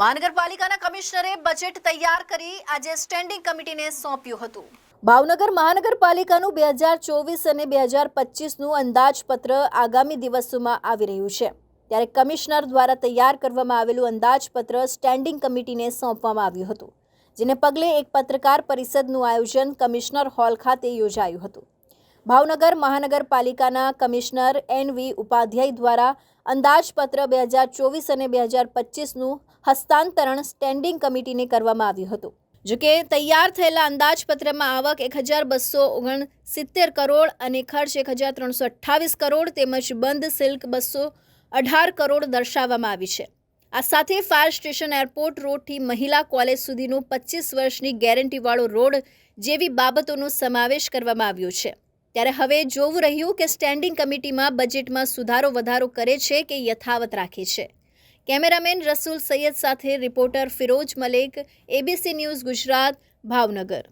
મહાનગરપાલિકાના કમિશનરે બજેટ તૈયાર કરી આજે સ્ટેન્ડિંગ કમિટીને સોંપ્યું હતું. ભાવનગર મહાનગરપાલિકાનું બે હજાર ચોવીસ અને બે હજાર પચીસનું અંદાજપત્ર આગામી દિવસોમાં આવી રહ્યું છે. ત્યારે કમિશનર દ્વારા તૈયાર કરવામાં આવેલું અંદાજપત્ર સ્ટેન્ડિંગ કમિટીને સોંપવામાં આવ્યું હતું, જેને પગલે એક પત્રકાર પરિષદનું આયોજન કમિશનર હોલ ખાતે યોજાયું હતું. ભાવનગર મહાનગરપાલિકાના કમિશનર એન વી ઉપાધ્યાય દ્વારા અંદાજપત્ર બે હજાર ચોવીસ અને બે હજાર પચીસનું હસ્તાંતરણ સ્ટેન્ડિંગ કમિટીને કરવામાં આવ્યું હતું. જોકે તૈયાર થયેલા અંદાજપત્રમાં આવક એક હજાર બસો ઓગણસિત્તેર કરોડ અને ખર્ચ એક હજાર ત્રણસો અઠ્ઠાવીસ કરોડ તેમજ બંધ સિલ્ક બસો અઢાર કરોડ દર્શાવવામાં આવી છે. આ સાથે ફાયર સ્ટેશન એરપોર્ટ રોડથી મહિલા કોલેજ સુધીનો પચીસ વર્ષની ગેરંટીવાળો રોડ જેવી બાબતોનો સમાવેશ કરવામાં આવ્યો છે. ત્યારે હવે જોવું રહ્યું કે સ્ટેન્ડિંગ કમિટીમાં બજેટમાં સુધારો વધારો કરે છે કે યથાવત રાખે છે. કેમેરામેન રસૂલ સૈયદ સાથે reporter Firoz Malek ABC news Gujarat, Bhavnagar.